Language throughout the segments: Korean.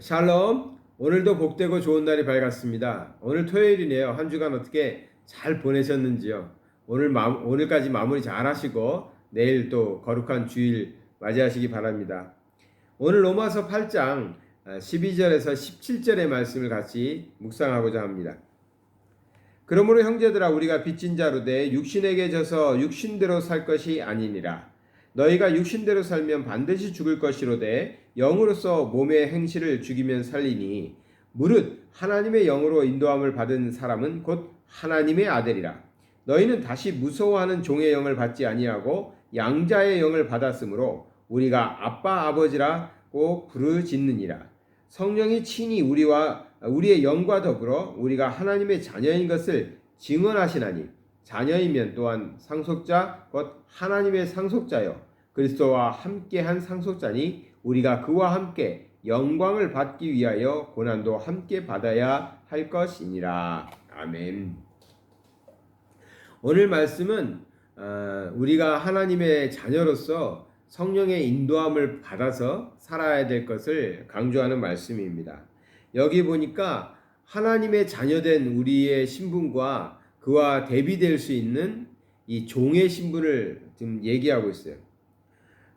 샬롬. 오늘도 복되고 좋은 날이 밝았습니다. 오늘 토요일이네요. 한 주간 어떻게 잘 보내셨는지요? 오늘 마, 오늘까지 마무리 잘 하시고 내일 또 거룩한 주일 맞이하시기 바랍니다. 오늘 로마서 8장 12절에서 17절의 말씀을 같이 묵상하고자 합니다. 그러므로 형제들아 우리가 빚진 자로 돼 육신에게 져서 육신대로 살 것이 아니니라. 너희가 육신대로 살면 반드시 죽을 것이로되 영으로서 몸의 행실을 죽이면 살리니 무릇 하나님의 영으로 인도함을 받은 사람은 곧 하나님의 아들이라. 너희는 다시 무서워하는 종의 영을 받지 아니하고 양자의 영을 받았으므로 우리가 아빠 아버지라고 부르짖느니라. 성령이 친히 우리와 우리의 영과 더불어 우리가 하나님의 자녀인 것을 증언하시나니 자녀이면 또한 상속자 곧 하나님의 상속자요 그리스도와 함께한 상속자니 우리가 그와 함께 영광을 받기 위하여 고난도 함께 받아야 할 것이니라 아멘. 오늘 말씀은 어, 우리가 하나님의 자녀로서 성령의 인도함을 받아서 살아야 될 것을 강조하는 말씀입니다. 여기 보니까 하나님의 자녀된 우리의 신분과 그와 대비될 수 있는 이 종의 신분을 지금 얘기하고 있어요.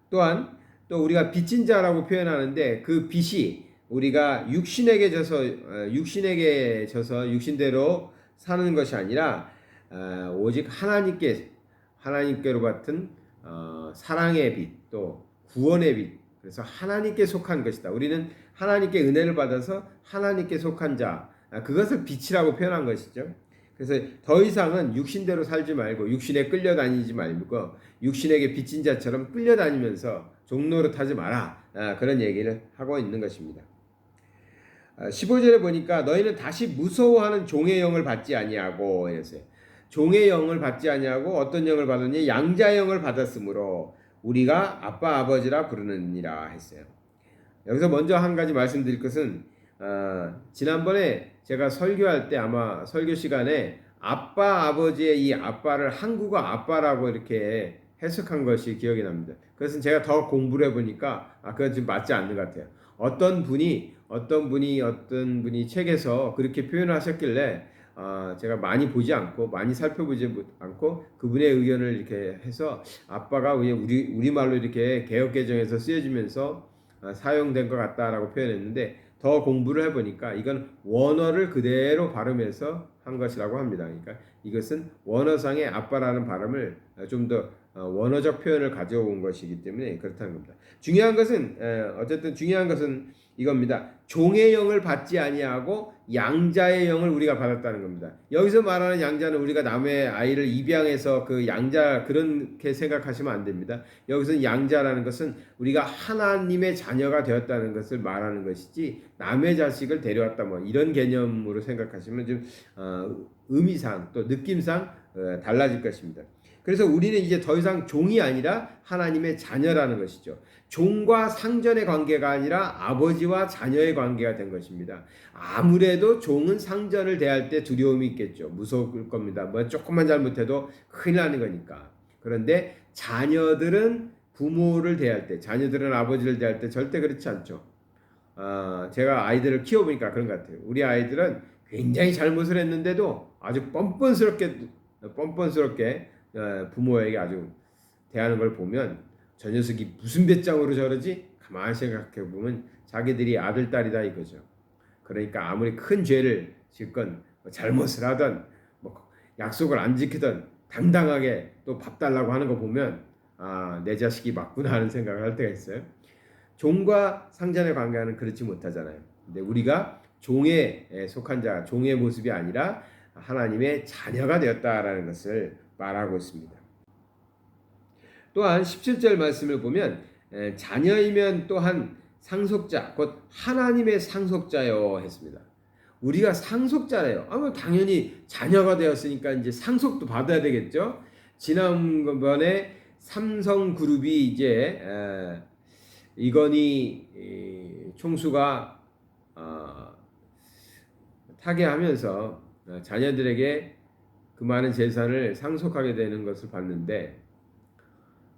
또한 또 우리가 빚진 자라고 표현하는데 그 빚이 우리가 육신에게 져서 어, 육신에게 져서 육신대로 사는 것이 아니라 어, 오직 하나님께 하나님께로 같은 어, 사랑의 빚또 구원의 빚 그래서 하나님께 속한 것이다. 우리는 하나님께 은혜를 받아서 하나님께 속한 자 아, 그것을 빛이라고 표현한 것이죠. 그래서 더 이상은 육신대로 살지 말고 육신에 끌려다니지 말고 육신에게 빚진 자처럼 끌려다니면서 종로로 타지 마라 아, 그런 얘기를 하고 있는 것입니다. 15절에 보니까 너희는 다시 무서워하는 종의 영을 받지 아니하고 이랬어요. 종의 영을 받지 아니하고 어떤 영을 받았니? 양자 영을 받았으므로 우리가 아빠 아버지라 부르느니라 했어요. 여기서 먼저 한 가지 말씀드릴 것은 어, 지난번에 제가 설교할 때 아마 설교 시간에 아빠 아버지의 이 아빠를 한국어 아빠라고 이렇게 해석한 것이 기억이 납니다. 그것은 제가 더 공부를 해보니까 아 그건 좀 맞지 않는 것 같아요. 어떤 분이 어떤 분이 어떤 분이 책에서 그렇게 표현하셨길래 어, 제가 많이 보지 않고 많이 살펴보지 않고 그분의 의견을 이렇게 해서 아빠가 우리 우리 말로 이렇게 개혁 개정에서 쓰여지면서 어, 사용된 것 같다라고 표현했는데 더 공부를 해보니까 이건 원어를 그대로 발음해서 한 것이라고 합니다. 그러니까 이것은 원어상의 아빠라는 발음을 좀더 어, 원어적 표현을 가져온 것이기 때문에 그렇다는 겁니다. 중요한 것은 어쨌든 중요한 것은 이겁니다. 종의 영을 받지 아니하고 양자의 영을 우리가 받았다는 겁니다. 여기서 말하는 양자는 우리가 남의 아이를 입양해서 그 양자 그렇게 생각하시면 안 됩니다. 여기서 양자라는 것은 우리가 하나님의 자녀가 되었다는 것을 말하는 것이지 남의 자식을 데려왔다 뭐 이런 개념으로 생각하시면 좀 어, 의미상 또 느낌상 어, 달라질 것입니다. 그래서 우리는 이제 더 이상 종이 아니라 하나님의 자녀라는 것이죠. 종과 상전의 관계가 아니라 아버지와 자녀의 관계가 된 것입니다. 아무래도 종은 상전을 대할 때 두려움이 있겠죠. 무서울 겁니다. 뭐 조금만 잘못해도 큰일 나는 거니까. 그런데 자녀들은 부모를 대할 때, 자녀들은 아버지를 대할 때 절대 그렇지 않죠. 어, 제가 아이들을 키워보니까 그런 것 같아요. 우리 아이들은 굉장히 잘못을 했는데도 아주 뻔뻔스럽게, 뻔뻔스럽게 어, 부모에게 아주 대하는 걸 보면 저 녀석이 무슨 배짱으로 저러지? 가만히 생각해 보면 자기들이 아들 딸이다 이거죠. 그러니까 아무리 큰 죄를 짓건 뭐 잘못을 하던 뭐 약속을 안 지키던 당당하게 또 밥 달라고 하는 거 보면 아 내 자식이 맞구나 하는 생각을 할 때가 있어요. 종과 상전의 관계는 그렇지 못하잖아요. 근데 우리가 종에 속한 자, 종의 모습이 아니라 하나님의 자녀가 되었다라는 것을 말하고 있습니다. 또한 17절 말씀을 보면 자녀이면 또한 상속자 곧 하나님의 상속자요 했습니다. 우리가 상속자래요. 아무 당연히 자녀가 되었으니까 이제 상속도 받아야 되겠죠. 지난번에 삼성그룹이 이제 이건희 총수가 어, 타계하면서 어, 자녀들에게 그 많은 재산을 상속하게 되는 것을 봤는데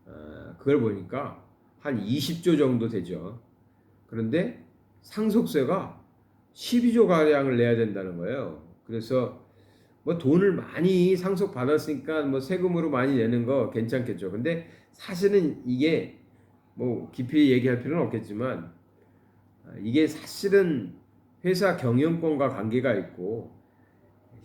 어, 그걸 보니까 한 20조 정도 되죠. 그런데 상속세가 12조 가량을 내야 된다는 거예요. 그래서 뭐 돈을 많이 상속 받았으니까 뭐 세금으로 많이 내는 거 괜찮겠죠. 근데 사실은 이게 뭐 깊이 얘기할 필요는 없겠지만 아, 이게 사실은 회사 경영권과 관계가 있고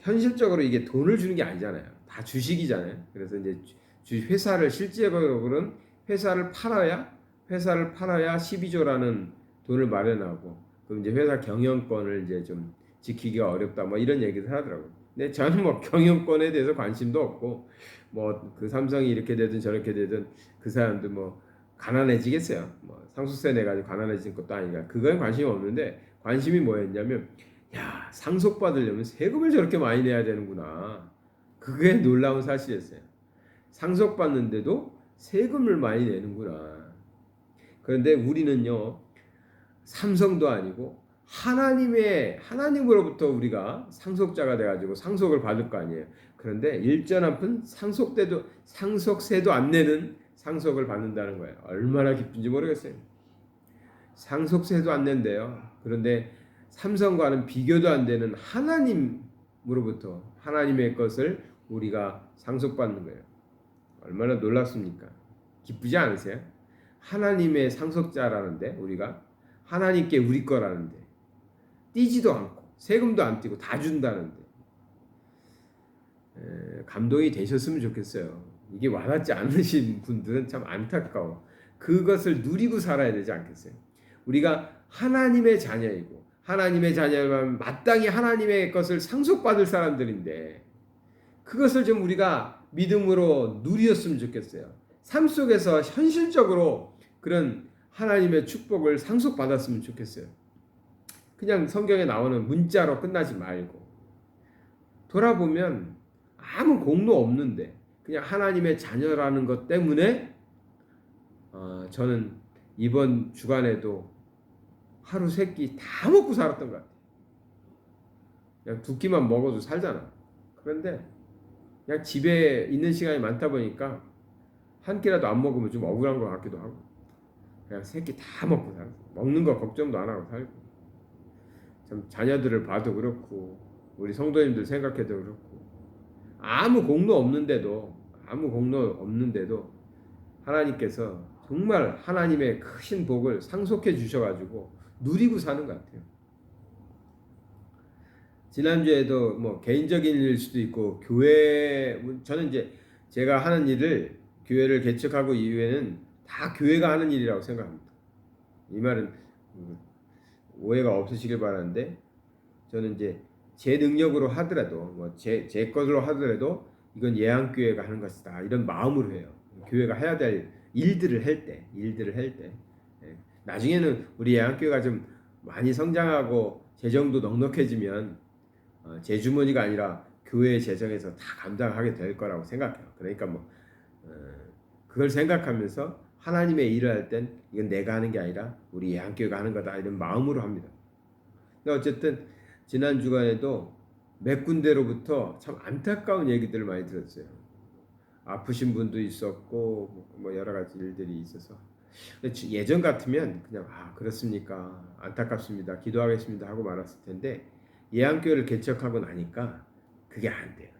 현실적으로 이게 돈을 주는 게 아니잖아요. 다 주식이잖아요. 그래서 이제 주 회사를 실제로는 회사를 팔아야 회사를 팔아야 12조라는 돈을 마련하고 그럼 이제 회사 경영권을 이제 좀 지키기가 어렵다 뭐 이런 얘기를 하더라고요. 근데 저는 뭐 경영권에 대해서 관심도 없고 뭐 그 삼성이 이렇게 되든 저렇게 되든 그 사람들 뭐 가난해지겠어요. 뭐 상속세 내 가지고 가난해진 것도 아니라 그거에 관심이 없는데 관심이 뭐였냐면 야 상속 받으려면 세금을 저렇게 많이 내야 되는구나. 그게 놀라운 사실이었어요. 상속 받는데도 세금을 많이 내는구나. 그런데 우리는요 삼성도 아니고 하나님의 하나님으로부터 우리가 상속자가 돼가지고 상속을 받을 거 아니에요. 그런데 일전 한 푼 상속대도 상속세도 안 내는 상속을 받는다는 거예요. 얼마나 기쁜지 모르겠어요. 상속세도 안 낸대요. 그런데 삼성과는 비교도 안 되는 하나님으로부터 하나님의 것을 우리가 상속받는 거예요. 얼마나 놀랍습니까? 기쁘지 않으세요? 하나님의 상속자라는데 우리가 하나님께 우리 거라는데 띄지도 않고 세금도 안 띄고 다 준다는데 에, 감동이 되셨으면 좋겠어요. 이게 와닿지 않으신 분들은 참 안타까워. 그것을 누리고 살아야 되지 않겠어요? 우리가 하나님의 자녀이고 하나님의 자녀라면 마땅히 하나님의 것을 상속받을 사람들인데 그것을 좀 우리가 믿음으로 누리었으면 좋겠어요. 삶 속에서 현실적으로 그런 하나님의 축복을 상속받았으면 좋겠어요. 그냥 성경에 나오는 문자로 끝나지 말고 돌아보면 아무 공로 없는데 그냥 하나님의 자녀라는 것 때문에 어, 저는 이번 주간에도 하루 세 끼 다 먹고 살았던 것 같아요. 그냥 두 끼만 먹어도 살잖아. 그런데 그냥 집에 있는 시간이 많다 보니까 한 끼라도 안 먹으면 좀 억울한 것 같기도 하고 그냥 세 끼 다 먹고 살았어. 먹는 거 걱정도 안 하고 살고 참 자녀들을 봐도 그렇고 우리 성도님들 생각해도 그렇고 아무 공로 없는데도 아무 공로 없는데도 하나님께서 정말 하나님의 크신 복을 상속해 주셔가지고 누리고 사는 것 같아요. 지난주에도 뭐 개인적인 일일 수도 있고 교회 저는 이제 제가 하는 일을 교회를 개척하고 이후에는 다 교회가 하는 일이라고 생각합니다. 이 말은 오해가 없으시길 바라는데 저는 이제 제 능력으로 하더라도 뭐제제 것으로 하더라도 이건 예한 교회가 하는 것이다 이런 마음으로 해요. 교회가 해야 될 일들을 할 때, 일들을 할 때. 예. 나중에는 우리 교회가 좀 많이 성장하고 재정도 넉넉해지면 어, 제 주머니가 아니라 교회 재정에서 다 감당하게 될 거라고 생각해요. 그러니까 뭐 어, 그걸 생각하면서 하나님의 일을 할 땐 이건 내가 하는 게 아니라 우리 예한교회가 하는 거다 이런 마음으로 합니다. 근데 어쨌든 지난 주간에도 몇 군데로부터 참 안타까운 얘기들을 많이 들었어요. 아프신 분도 있었고 뭐 여러 가지 일들이 있어서 예전 같으면 그냥 아 그렇습니까 안타깝습니다 기도하겠습니다 하고 말았을 텐데 예한교회를 개척하고 나니까 그게 안 돼요.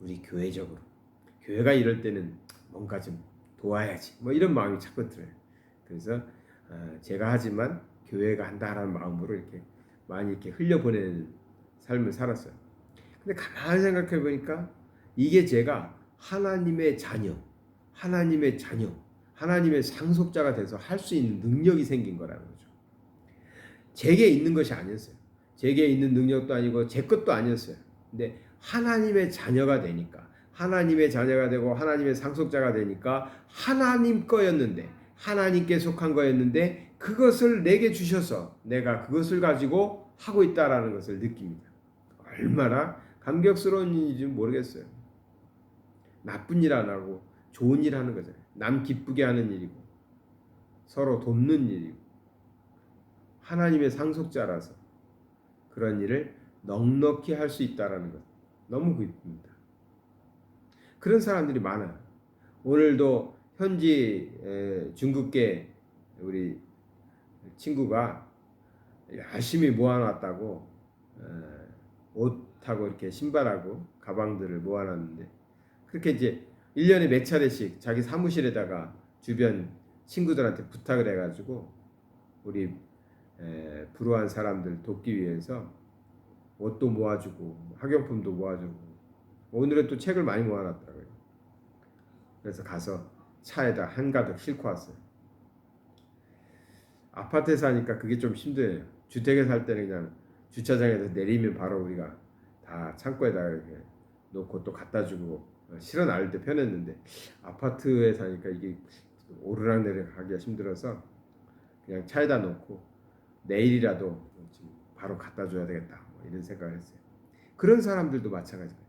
우리 교회적으로 교회가 이럴 때는 뭔가 좀 도와야지 뭐 이런 마음이 자꾸 들어요. 그래서 어, 제가 하지만 교회가 한다라는 마음으로 이렇게 많이 이렇게 흘려보내는 삶을 살았어요. 근데 가만히 생각해 보니까 이게 제가 하나님의 자녀, 하나님의 자녀, 하나님의 상속자가 돼서 할 수 있는 능력이 생긴 거라는 거죠. 제게 있는 것이 아니었어요. 제게 있는 능력도 아니고 제 것도 아니었어요. 근데 하나님의 자녀가 되니까 하나님의 자녀가 되고 하나님의 상속자가 되니까 하나님 거였는데 하나님께 속한 거였는데 그것을 내게 주셔서 내가 그것을 가지고 하고 있다라는 것을 느낍니다. 얼마나 감격스러운 일인지 모르겠어요. 나쁜 일 안 하고 좋은 일 하는 거잖아요. 남 기쁘게 하는 일이고 서로 돕는 일이고 하나님의 상속자라서 그런 일을 넉넉히 할 수 있다라는 것 너무 기쁩니다. 그런 사람들이 많아요. 오늘도 현지 중국계 우리 친구가 열심히 모아놨다고 어, 옷하고 이렇게 신발하고 가방들을 모아놨는데 그렇게 이제 1년에 몇 차례씩 자기 사무실에다가 주변 친구들한테 부탁을 해가지고 우리 에, 불우한 사람들 돕기 위해서 옷도 모아주고 학용품도 모아주고 오늘은 또 책을 많이 모아놨더라고요. 그래서 가서 차에다 한가득 싣고 왔어요. 아파트에 사니까 그게 좀 힘드네요. 주택에 살 때는 그냥 주차장에서 내리면 바로 우리가 다 창고에다가 이렇게 놓고 또 갖다 주고 실어 나를 때 편했는데 아파트에 사니까 이게 오르락 내리락 하기가 힘들어서 그냥 차에다 놓고 내일이라도 지금 바로 갖다 줘야 되겠다 뭐 이런 생각을 했어요. 그런 사람들도 마찬가지예요.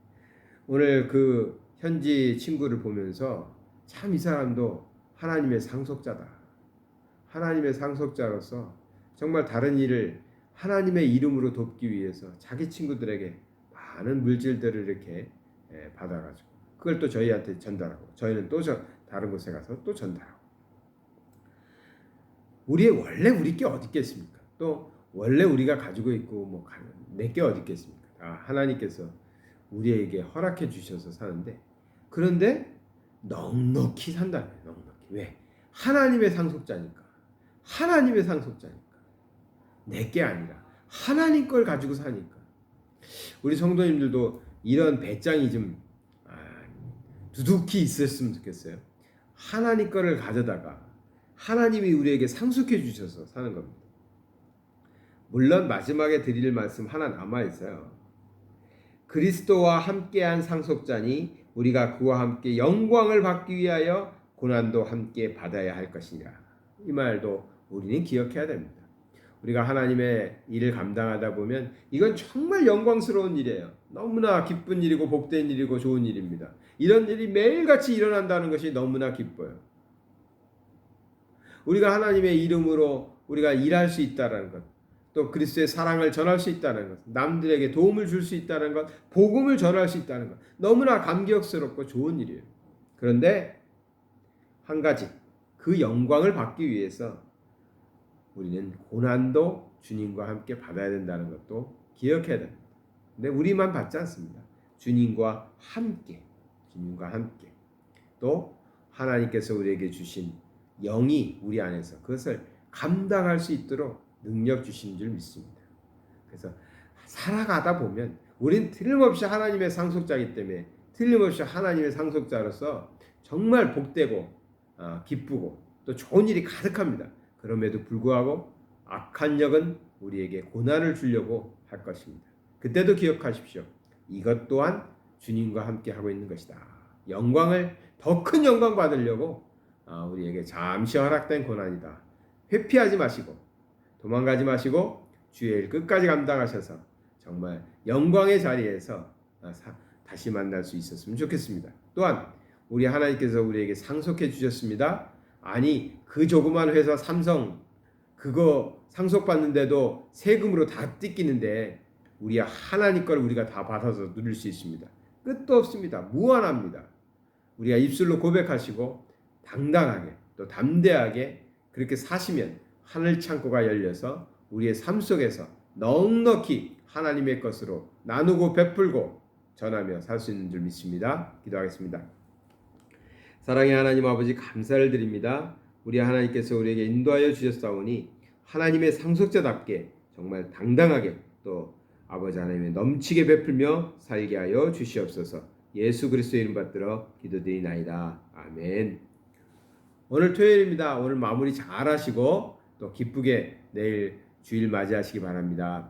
오늘 그 현지 친구를 보면서 참 이 사람도 하나님의 상속자다. 하나님의 상속자로서 정말 다른 일을 하나님의 이름으로 돕기 위해서 자기 친구들에게 많은 물질들을 이렇게 예, 받아가지고 그걸 또 저희한테 전달하고 저희는 또 저, 다른 곳에 가서 또 전달하고 우리의 원래 우리 게 어디 있겠습니까? 또 원래 우리가 가지고 있고 뭐 내게 어디 있겠습니까? 다 하나님께서 우리에게 허락해 주셔서 사는데 그런데 넉넉히 거예요. 넉넉히 왜? 하나님의 상속자니까 하나님의 상속자니까 내게 아니라 하나님 걸 가지고 사니까 우리 성도님들도 이런 배짱이 좀 아, 두둑히 있었으면 좋겠어요. 하나님 거를 가져다가 하나님이 우리에게 상속해 주셔서 사는 겁니다. 물론 마지막에 드릴 말씀 하나 남아 있어요. 그리스도와 함께한 상속자니 우리가 그와 함께 영광을 받기 위하여 고난도 함께 받아야 할 것이니라. 이 말도 우리는 기억해야 됩니다. 우리가 하나님의 일을 감당하다 보면 이건 정말 영광스러운 일이에요. 너무나 기쁜 일이고 복된 일이고 좋은 일입니다. 이런 일이 매일같이 일어난다는 것이 너무나 기뻐요. 우리가 하나님의 이름으로 우리가 일할 수 있다는 것, 또 그리스도의 사랑을 전할 수 있다는 것, 남들에게 도움을 줄 수 있다는 것, 복음을 전할 수 있다는 것, 너무나 감격스럽고 좋은 일이에요. 그런데 한 가지, 그 영광을 받기 위해서 우리는 고난도 주님과 함께 받아야 된다는 것도 기억해야 됩니다. 근데 우리만 받지 않습니다. 주님과 함께, 주님과 함께 또 하나님께서 우리에게 주신 영이 우리 안에서 그것을 감당할 수 있도록 능력 주신 줄 믿습니다. 그래서 살아가다 보면 우리는 틀림없이 하나님의 상속자이기 때문에 틀림없이 하나님의 상속자로서 정말 복되고 어, 기쁘고 또 좋은 일이 가득합니다. 그럼에도 불구하고 악한 영은 우리에게 고난을 주려고 할 것입니다. 그때도 기억하십시오. 이것 또한 주님과 함께 하고 있는 것이다. 영광을 더 큰 영광 받으려고 아, 우리에게 잠시 허락된 고난이다. 회피하지 마시고 도망가지 마시고 주의 일 끝까지 감당하셔서 정말 영광의 자리에서 아, 다시 만날 수 있었으면 좋겠습니다. 또한 우리 하나님께서 우리에게 상속해 주셨습니다. 아니 그 조그만 회사 삼성 그거 상속받는데도 세금으로 다 뜯기는데 우리 하나님 걸 우리가 다 받아서 누릴 수 있습니다. 끝도 없습니다. 무한합니다. 우리가 입술로 고백하시고 당당하게 또 담대하게 그렇게 사시면 하늘 창고가 열려서 우리의 삶 속에서 넉넉히 하나님의 것으로 나누고 베풀고 전하며 살 수 있는 줄 믿습니다. 기도하겠습니다. 사랑의 하나님 아버지 감사를 드립니다. 우리 하나님께서 우리에게 인도하여 주셨사오니 하나님의 상속자답게 정말 당당하게 또 아버지 하나님의 넘치게 베풀며 살게 하여 주시옵소서. 예수 그리스도 이름 받들어 기도드리나이다. 아멘. 오늘 토요일입니다. 오늘 마무리 잘 하시고 또 기쁘게 내일 주일 맞이하시기 바랍니다.